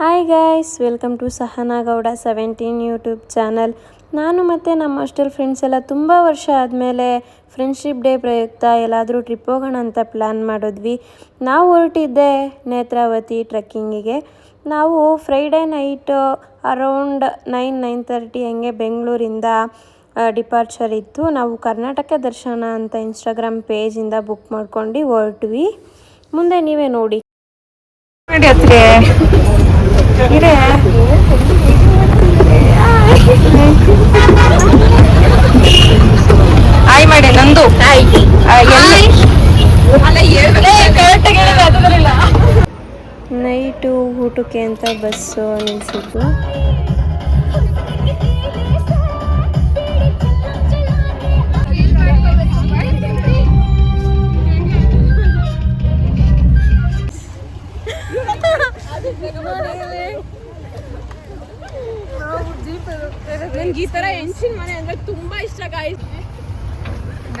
Hi guys welcome to Sahana Gowda seventeen YouTube channel ನಾನು ಮತ್ತು ನಮ್ಮ ಹಾಸ್ಟೆಲ್ ಫ್ರೆಂಡ್ಸ್ ಎಲ್ಲ ತುಂಬ ವರ್ಷ ಆದಮೇಲೆ ಫ್ರೆಂಡ್ಶಿಪ್ ಡೇ ಪ್ರಯುಕ್ತ ಎಲ್ಲಾದರೂ ಟ್ರಿಪ್ ಹೋಗೋಣ ಅಂತ ಪ್ಲ್ಯಾನ್ ಮಾಡಿದ್ವಿ. ನಾವು ಹೊರಟಿದ್ದೆ ನೇತ್ರಾವತಿ ಟ್ರೆಕ್ಕಿಂಗಿಗೆ ನಾವು Friday night around nine nine thirty ಹಂಗೆ ಬೆಂಗಳೂರಿಂದ ಡಿಪಾರ್ಚರ್ ಇತ್ತು. ನಾವು ಕರ್ನಾಟಕ ದರ್ಶನ ಅಂತ ಇನ್ಸ್ಟಾಗ್ರಾಮ್ ಪೇಜಿಂದ ಬುಕ್ ಮಾಡ್ಕೊಂಡು ಹೊರಟ್ವಿ. ಮುಂದೆ ನೀವೇ ನೋಡಿ. ಆಯ್ ಮಾಡಿ ನಂದು. ನೈಟು ಊಟಕ್ಕೆ ಅಂತ ಬಸ್ಸು ನಿಲ್ಲಿಸಿದ್ದು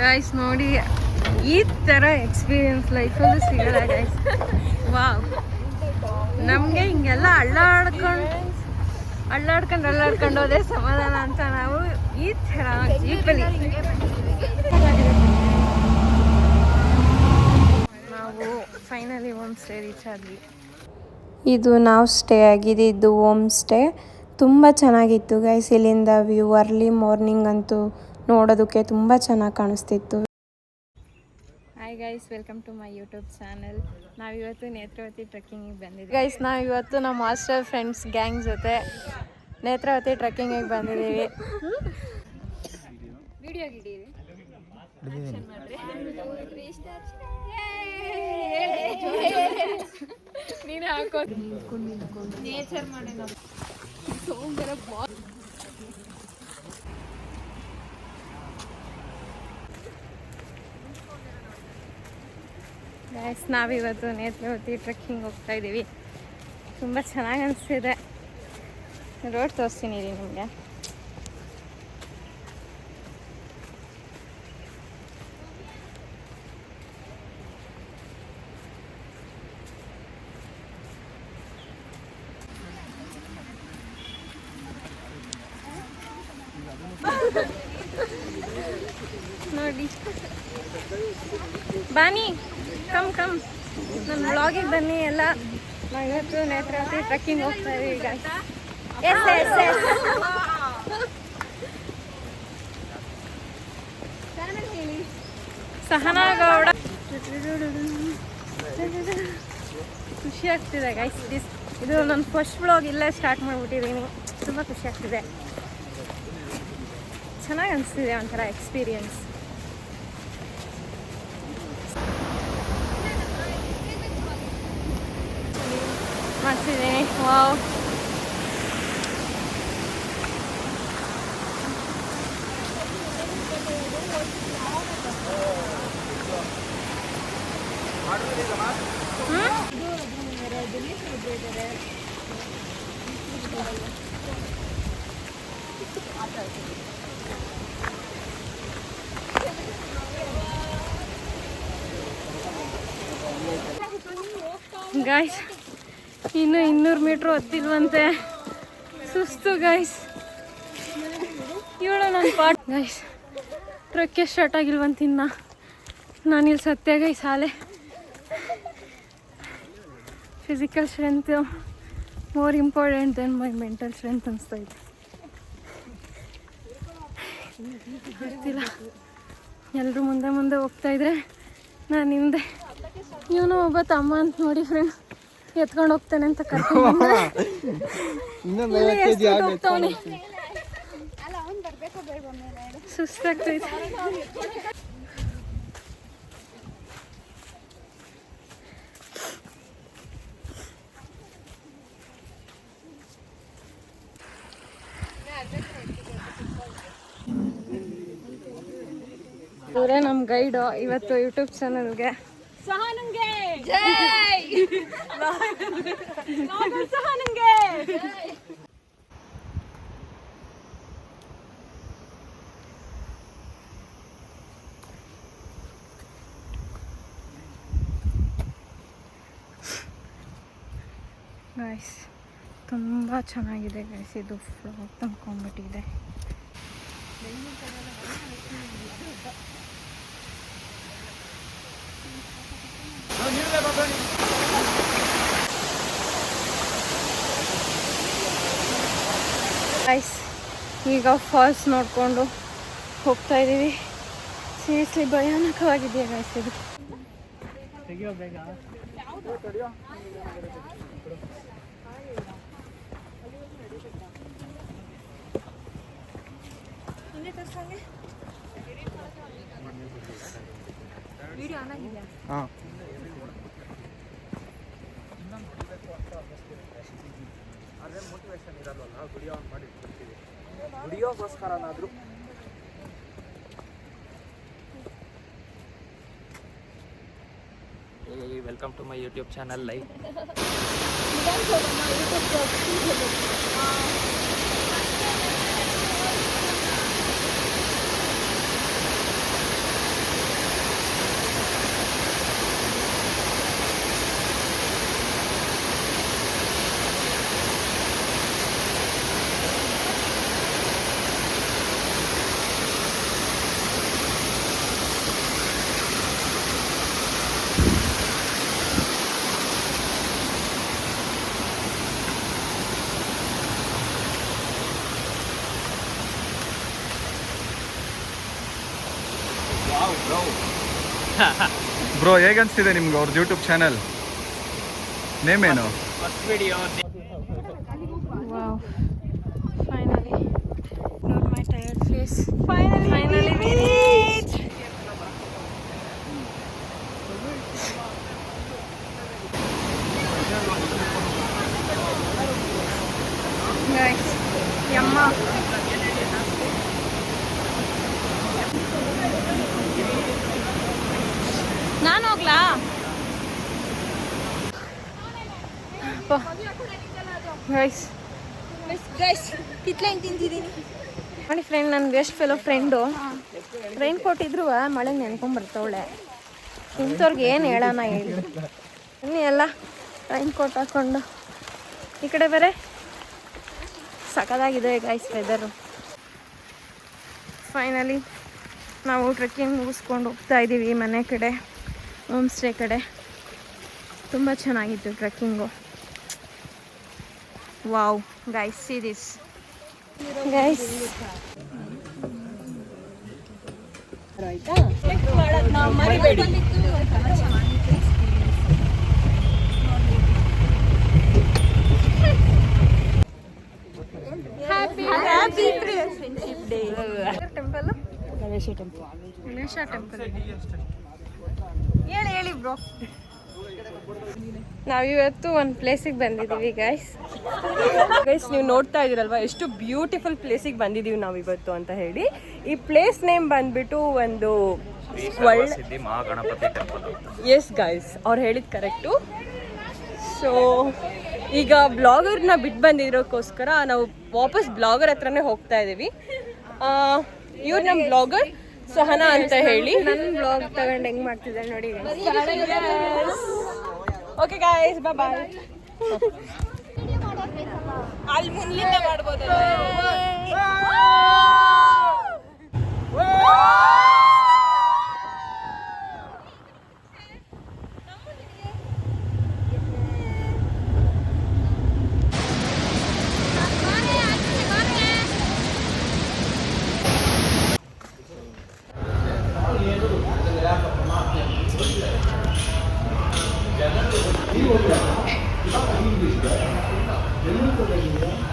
ಗೈಸ್ ನೋಡಿ, ಈ ತರ ಎಕ್ಸ್ಪೀರಿಯನ್ಸ್ ಲೈಫಲ್ಲೂ ಸಿಗಲ್ಲ ಗೈಸ್ ವಾವ್ ನಮಗೆ ಹಿಂಗೆಲ್ಲ ಅಳ್ಳಾಡ್ಕೊಂಡು ಅಳ್ಳಾಡ್ಕೊಂಡು ಅಳ್ಳಾಡ್ಕೊಂಡು ಹೋದೆ ಸಮಾಧಾನ ಅಂತ ನಾವು ಈ ಥರ ಜೀಪಲ್ಲಿ. ನಾವು ಫೈನಲಿ ಹೋಮ್ ಸ್ಟೇ ರೀಚ್ ಆದ್ವಿ. ಇದು ನಾವು ಸ್ಟೇ ಆಗಿದ್ದು ಹೋಮ್ ಸ್ಟೇ ತುಂಬ ಚೆನ್ನಾಗಿತ್ತು ಗೈಸ್ ಇಲ್ಲಿಂದ ವ್ಯೂ ಅರ್ಲಿ ಮಾರ್ನಿಂಗ್ ಅಂತೂ ನೋಡೋದಕ್ಕೆ ತುಂಬ ಚೆನ್ನಾಗಿ ಕಾಣಿಸ್ತಿತ್ತು. Hi guys welcome to my YouTube channel ನಾವಿವತ್ತು ನೇತ್ರಾವತಿ ಟ್ರೆಕ್ಕಿಂಗಿಗೆ ಬಂದಿದ್ದೀವಿ. ಗೈಸ್ ನಾವಿವತ್ತು ನಮ್ಮ ಮಾಸ್ಟರ್ ಫ್ರೆಂಡ್ಸ್ ಗ್ಯಾಂಗ್ ಜೊತೆ ನೇತ್ರಾವತಿ ಟ್ರೆಕ್ಕಿಂಗಿಗೆ ಬಂದಿದ್ದೀವಿ. ವಿಡಿಯೋ ಗಿಡೀರಿ ನೀನೇ ಹಾಕೋ. ನೇಚರ್ ಮಾಡಿ ಗೈಸ್ ನಾವಿವತ್ತು ನೇತ್ರಾವತಿ ಟ್ರೆಕ್ಕಿಂಗ್ ಹೋಗ್ತಾ ಇದ್ದೀವಿ ತುಂಬ ಚೆನ್ನಾಗಿ ಅನಿಸ್ತಿದೆ. ರೋಡ್ ತೋರಿಸ್ತೀನಿ ರೀ ನಿಮಗೆ. ನೋಡಿ. ಬನ್ನಿ. ಕಮ್ ಕಮ್ ನನ್ನ ಬ್ಲಾಗಿಗೆ ಬನ್ನಿ ಎಲ್ಲ. ಮಂಗತ್ತು ನೇತ್ರಾವತಿ ಟ್ರೆಕ್ಕಿಂಗ್ ಹೋಗ್ತಾ ಇದೀವಿ ಈಗ ಎಸ್ ಸಹನಾ ಗೌಡ. ಖುಷಿ ಆಗ್ತಿದೆ ಗೈಸ್ ದಿಸ್ ಇದು ನನ್ನ ಫಸ್ಟ್ ಬ್ಲಾಗ್ ಇಲ್ಲೇ ಸ್ಟಾರ್ಟ್ ಮಾಡಿಬಿಟ್ಟಿದ್ದೀನಿ ತುಂಬ ಖುಷಿ ಆಗ್ತಿದೆ. ಚೆನ್ನಾಗಿ ಅನಿಸ್ತಿದೆ ಒಂಥರ ಎಕ್ಸ್ಪೀರಿಯನ್ಸ್ ಮಾಡ್ತಿದ್ದೀನಿ ವಾವ್ ಗಾಯ್ಸ್ ಇನ್ನು ಇನ್ನೂರು ಮೀಟ್ರ್ ಹೊತ್ತಿಲ್ವಂತೆ. ಸುಸ್ತು ಗೈಸ್ ಇವಳು ನನ್ನ ಪಾಟ್ ಗೈಸ್ ಟ್ರಕ್ಕೆ ಸ್ಟಾರ್ಟ್ ಆಗಿಲ್ವಂತ ಇನ್ನ. ನಾನಿಲ್ಲಿ ಸತ್ಯ ಗೈಸ್ ಸಾಲೆ physical strength more important than my mental strength ಅನಿಸ್ತಾ ಇದೆ. ಗೊತ್ತಿಲ್ಲ. ಎಲ್ಲರೂ ಮುಂದೆ ಮುಂದೆ ಹೋಗ್ತಾ ಇದ್ರೆ ನಾನು ಹಿಂದೆ. ಇವನು ಒಬ್ಬ ತಮ್ಮ ಅಂತ ನೋಡಿ ಫ್ರೆಂಡ್ ಎತ್ಕೊಂಡು ಹೋಗ್ತೇನೆ ಅಂತ ಕರ್ಕೊಂಡು ಸುಸ್ತಾಗ್ತೈತೆ ಇವರೇ ನಮ್ಮ ಗೈಡು ಇವತ್ತು ಯೂಟ್ಯೂಬ್ ಚಾನಲ್ಗೆ ಸಹನಂಗೆ ಜೈ ಸಹನಂಗೆ ನೈಸ್ ತುಂಬ ಚೆನ್ನಾಗಿದೆ ಗೈಸ್ ಇದು ಫ್ಲಾಗ್ ತುಂಬ್ಕೊಂಡ್ಬಿಟ್ಟಿದೆ ಗೈಸ್ ಈಗ ಫಾಲ್ಸ್ ನೋಡಿಕೊಂಡು ಹೋಗ್ತಾ ಇದ್ದೀವಿ ಸೀರಿಯಸ್ಲಿ ಭಯಾನಕವಾಗಿದೆಯಾ ಗೈಸ್ ಇದು ವಿಡಿಯೋಗೋಸ್ಕರನಾದರೂ welcome to my YouTube channel live bro ಹೇಗೆ ಅನಿಸ್ತಿದೆ ನಿಮ್ಗೆ ಅವ್ರದ್ದು ಯೂಟ್ಯೂಬ್ ಚಾನಲ್ ನೇಮ್ ಏನು first video Wow. Finally. Not my guys ನೋಡಿ ಫ್ರೆಂಡ್ ನನ್ನ best fellow friend rain coat ಇದ್ರು ಮಳೆ ನೆನ್ಕೊಂಬರ್ತವಳೆ ಇಂಥವ್ರಿಗೆ ಏನು ಹೇಳೋಣ ಹೇಳಿ. ಬನ್ನಿ ಎಲ್ಲ ರೈನ್ ಕೋಟ್ ಹಾಕ್ಕೊಂಡು ಈ ಕಡೆ ಬೇರೆ? ಸಖತ್ತಾಗಿದೆ ಗೈಸ್ ವೆದರು ಫೈನಲಿ ನಾವು ಟ್ರೆಕ್ಕಿಂಗ್ ಮುಗಿಸ್ಕೊಂಡು ಹೋಗ್ತಾ ಇದ್ದೀವಿ ಮನೆ ಕಡೆ ಹೋಮ್ ಸ್ಟೇ ಕಡೆ. ತುಂಬ ಚೆನ್ನಾಗಿತ್ತು trekking wow guys see this guys temple Ganesha temple Ganesha temple ಹೇಳಿ ಹೇಳಿ ಬ್ರೋ ನಾವಿವತ್ತು ಒಂದು ಪ್ಲೇಸಿಗೆ ಬಂದಿದ್ದೀವಿ ಗೈಸ್ ಗೈಸ್ ನೀವು ನೋಡ್ತಾ ಇದ್ದೀರಲ್ವಾ? ಎಷ್ಟು ಬ್ಯೂಟಿಫುಲ್ ಪ್ಲೇಸಿಗೆ ಬಂದಿದೀವಿ ನಾವು ಇವತ್ತು ಅಂತ ಹೇಳಿ. ಈ ಪ್ಲೇಸ್ ನೇಮ್ ಬಂದ್ಬಿಟ್ಟು ಒಂದು ಎಸ್ ಗೈಸ್ ಅವ್ರು ಹೇಳಿದ್ ಕರೆಕ್ಟು ಸೊ ಈಗ ಬ್ಲಾಗರ್ನ ಬಿಟ್ಟು ಬಂದಿರೋಕ್ಕೋಸ್ಕರ ನಾವು ವಾಪಸ್ ಬ್ಲಾಗರ್ ಹತ್ರನೇ ಹೋಗ್ತಾ ಇದ್ದೀವಿ ಇವ್ರು ನಮ್ಮ ಬ್ಲಾಗರ್ ಸಹನಾ ಅಂತ ಹೇಳಿ. ನನ್ನ ಬ್ಲಾಗ್ ತಗೊಂಡು ಹೆಂಗ್ ಮಾಡ್ತಿದ್ದಾರೆ ನೋಡಿ ಓಕೆ ಗಾಯ್ಸ್ ಬಾಯ್ ಬಾಯ್ ಅಲ್ಲಿ ಮುಂದಿನ ಮಾಡ್ಬೋದಲ್ಲ என்ன சொல்றீங்க